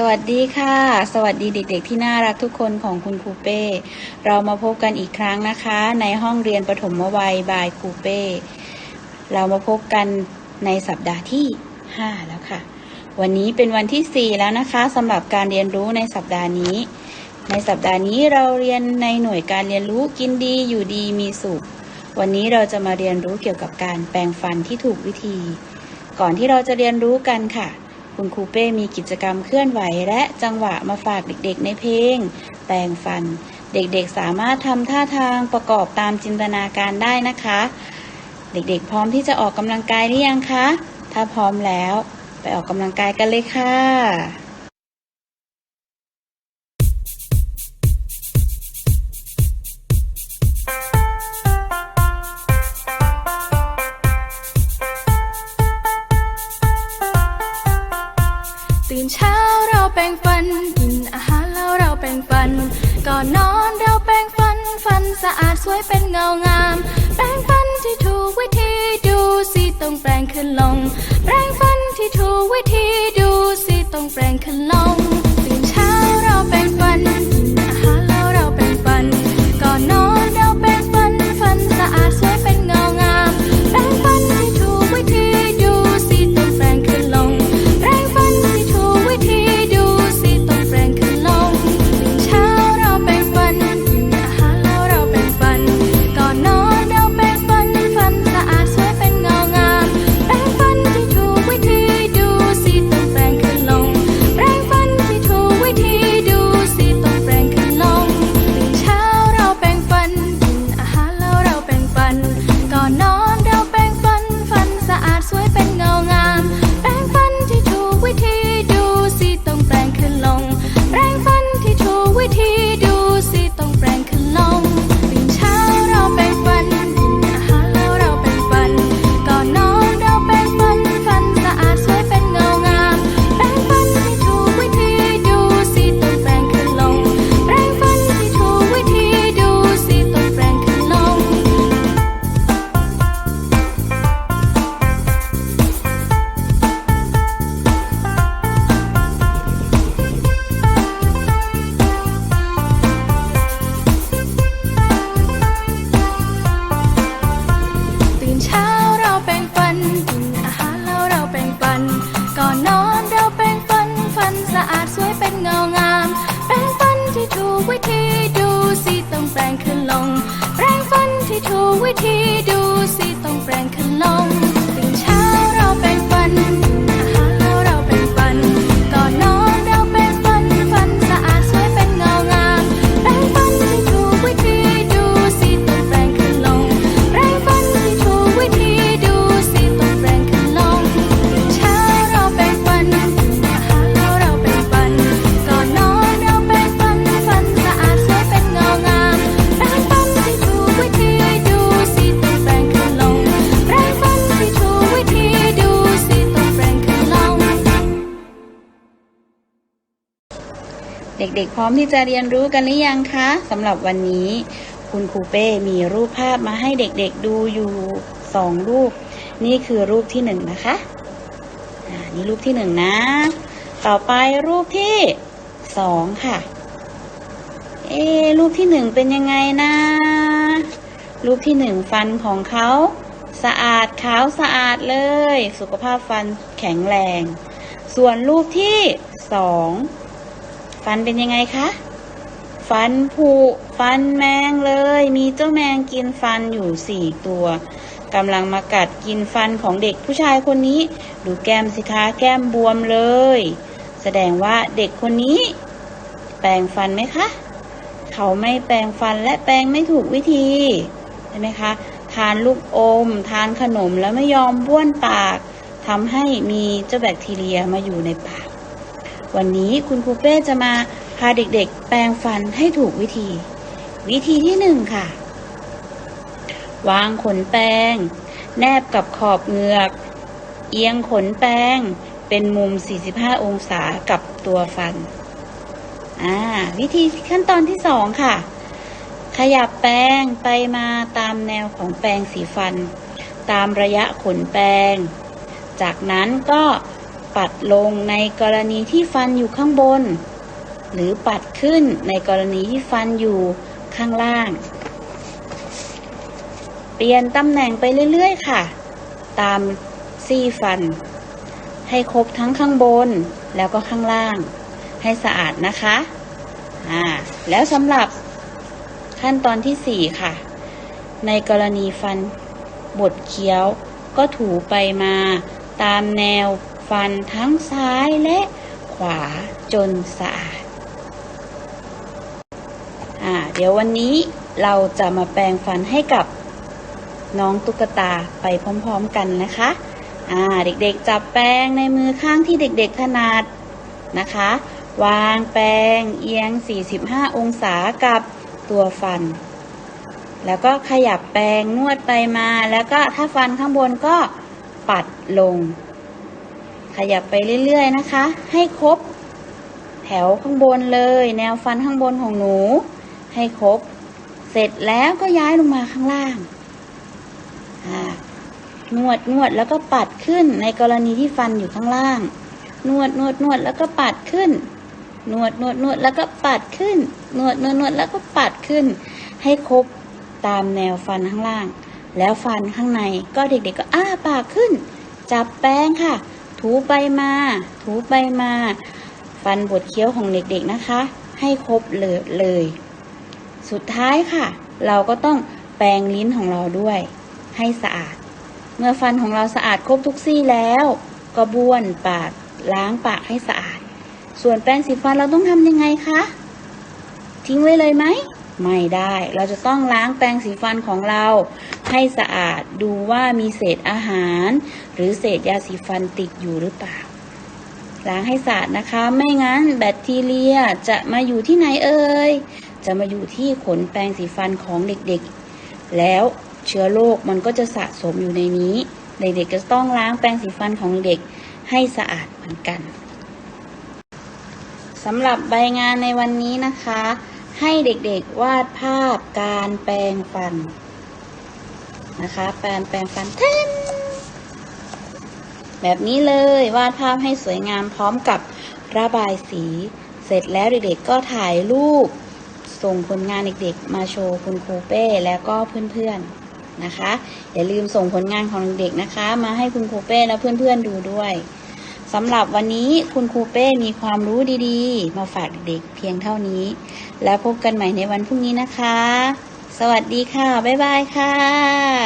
สวัสดีค่ะ สวัสดีเด็ก ๆ ที่น่ารักทุกคนของคุณครูเป้ เรามาพบกันอีกครั้งนะคะ ในห้องเรียนประถมวัยบายครูเป้ เรามาพบกันในสัปดาห์ที่ 5 แล้วค่ะ วันนี้เป็นวันที่ 4 แล้วนะคะสำหรับการเรียนรู้ในสัปดาห์นี้ ในสัปดาห์นี้เราเรียนในหน่วยการเรียนรู้กินดีอยู่ดีมีสุข วันนี้เราจะมาเรียนรู้เกี่ยวกับการแปรงฟันที่ถูกวิธี ก่อนที่เราจะเรียนรู้กันค่ะ คุณครูเป้มีกิจกรรมเคลื่อนไหวและจังหวะมาฝากเด็กๆในเพลง แปลงฟัน เด็กๆสามารถทำท่าทางประกอบตามจินตนาการได้นะคะ เด็กๆพร้อมที่จะออกกำลังกายหรือยังคะ ถ้าพร้อมแล้ว ไปออกกำลังกายกันเลยค่ะ ตื่นเช้าเราแปรงฟัน กินอาหารแล้วเราแปรงฟัน ก่อนนอนเราแปรงฟัน ฟันสะอาดสวยเป็นเงางาม แปรงฟันที่ถูกวิธีดูสิต้องแปรงขึ้นลง แปรงฟันที่ถูกวิธีดูสิต้องแปรงขึ้นลง วิธีดูสิต้องแปลงขนม เด็กๆ พร้อมที่จะเรียนรู้กันหรือยังคะสำหรับวันนี้ คุณครูเป้มีรูปภาพมาให้เด็กๆดูอยู่สองรูป นี่คือรูปที่หนึ่งนะคะนี่รูปที่หนึ่งนะ ต่อไปรูปที่สองค่ะ เอะรูปที่หนึ่งเป็นยังไงนะ รูปที่หนึ่งฟันของเขาสะอาดขาวสะอาดเลย สุขภาพฟันแข็งแรง ส่วนรูปที่สอง ฟันเป็นยังไงคะ ฟันผุ ฟันแมงเลย มีเจ้าแมงกินฟันอยู่สี่ตัวกำลังมากัดกินฟันของเด็กผู้ชายคนนี้ ดูแก้มสิคะแก้มบวมเลย แสดงว่าเด็กคนนี้ แปรงฟันไหมคะ เขาไม่แปรงฟันและแปรงไม่ถูกวิธีใช่ไหมคะ ทานลูกอม ทานขนมแล้วไม่ยอมบ้วนปากทำให้มีเจ้าแบคทีเรียมาอยู่ในปาก วันนี้คุณครูเป้จะมาพาเด็กๆ แปรงฟันให้ถูกวิธี วิธีที่หนึ่งค่ะ วางขนแปรงแนบกับขอบเหงือก เอียงขนแปรงเป็นมุม 45 องศากับตัวฟัน อ่า วิธีขั้นตอนที่สองค่ะ ขยับแปรงไปมาตามแนวของแปรงสีฟัน ตามระยะขนแปรง จากนั้นก็ ปัดลงในกรณีที่ฟันอยู่ข้างบน หรือปัดขึ้นในกรณีที่ฟันอยู่ข้างล่าง เปลี่ยนตำแหน่งไปเรื่อยๆ ค่ะ ตามซี่ฟัน ให้ครบทั้งข้างบนแล้วก็ข้างล่าง ให้สะอาดนะคะอ่าแล้วสำหรับขั้นตอนที่ 4 ค่ะ ในกรณีฟันบดเคี้ยวก็ถูไปมาตามแนว ฟันทั้งซ้ายและขวาจนสะอาดอ่าเดี๋ยววันนี้เราจะมาแปรงฟันให้กับน้องตุ๊กตาไปพร้อมๆกันนะคะอ่าเด็กๆจับแปรงในมือข้างที่เด็กๆถนัดนะคะ วางแปรงเอียง 45 องศากับตัวฟัน แล้วก็ขยับแปรงนวดไปมา แล้วก็ถ้าฟันข้างบนก็ปัดลง ขยับไปเรื่อยๆนะคะ ให้ครบแถวข้างบนเลย แนวฟันข้างบนของหนู ให้ครบ เสร็จแล้วก็ย้ายลงมาข้างล่างนวดนวดแล้วก็ปัดขึ้นในกรณีที่ฟันอยู่ข้างล่าง นวดนวดนวดแล้วก็ปัดขึ้น นวดนวดนวดแล้วก็ปัดขึ้น นวดนวดนวดแล้วก็ปัดขึ้น ให้ครบตามแนวฟันข้างล่าง แล้วฟันข้างในก็เด็กๆก็อ้าปากขึ้น จับแป้งค่ะ ถูไปมา ถูไปมา ฟันบดเคี้ยวของเด็กๆนะคะ ให้ครบเลยเลย สุดท้ายค่ะ เราก็ต้องแปรงลิ้นของเราด้วย ให้สะอาด เมื่อฟันของเราสะอาดครบทุกซี่แล้ว ก็บ้วนปากล้างปากให้สะอาด ส่วนแปรงสีฟันเราต้องทำยังไงคะทิ้งไว้เลยไหมไม่ได้ เราจะต้องล้างแปรงสีฟันของเรา ให้สะอาดดูว่ามีเศษอาหาร หรือเศษยาสีฟันติดอยู่หรือเปล่า ล้างให้สะอาดนะคะ ไม่งั้นแบคทีเรียจะมาอยู่ที่ไหนเอ่ย จะมาอยู่ที่ขนแปรงสีฟันของเด็กๆ แล้วเชื้อโรคมันก็จะสะสมอยู่ในนี้ เด็กๆก็ต้องล้างแปรงสีฟันของเด็กให้สะอาดเหมือนกันสำหรับใบงานในวันนี้นะคะ ให้เด็กๆวาดภาพการแปรงฟัน นะคะแปรงแปรงฟันแทนแบบนี้เลยวาดภาพให้สวยงามพร้อมกับระบายสี เสร็จแล้วเด็กๆก็ถ่ายรูป ส่งผลงานเด็กๆ มาโชว์คุณครูเป้แล้วก็เพื่อนๆนะคะ อย่าลืมส่งผลงานของเด็กๆนะคะ มาให้คุณครูเป้และเพื่อนๆดูด้วยสำหรับวันนี้คุณครูเป้มีความรู้ดีๆ มาฝากเด็กๆเพียงเท่านี้ แล้วพบกันใหม่ในวันพรุ่งนี้นะคะ สวัสดีค่ะ บ๊ายบายค่ะ